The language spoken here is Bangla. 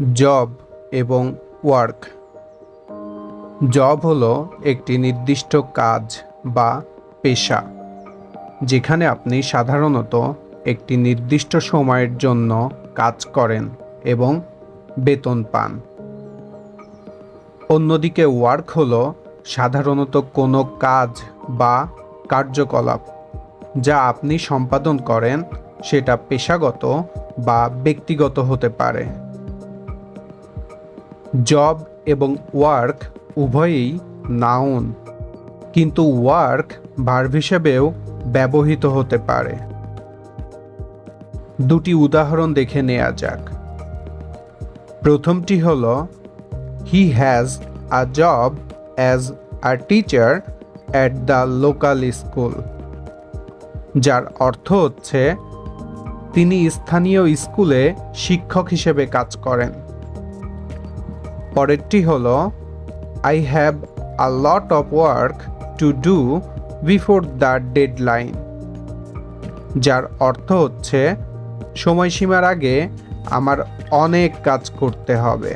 জব এবং ওয়ার্ক। জব হলো একটি নির্দিষ্ট কাজ বা পেশা, যেখানে আপনি সাধারণত একটি নির্দিষ্ট সময়ের জন্য কাজ করেন এবং বেতন পান। অন্যদিকে ওয়ার্ক হলো সাধারণত কোনো কাজ বা কার্যকলাপ, যা আপনি সম্পাদন করেন, সেটা পেশাগত বা ব্যক্তিগত হতে পারে। জব এবং ওয়ার্ক উভয়ই নাউন। কিন্তু ওয়ার্ক ভার্ব হিসেবেও ব্যবহৃত হতে পারে। দুটি উদাহরণ দেখে নেওয়া যাক। প্রথমটি হল he has a job as a teacher at the local school যার অর্থ হচ্ছে, তিনি স্থানীয় স্কুলে শিক্ষক হিসেবে কাজ করেন। পরেরটি হল I have a lot of work to do before the deadline যার অর্থ হচ্ছে, সময়সীমার আগে আমার অনেক কাজ করতে হবে।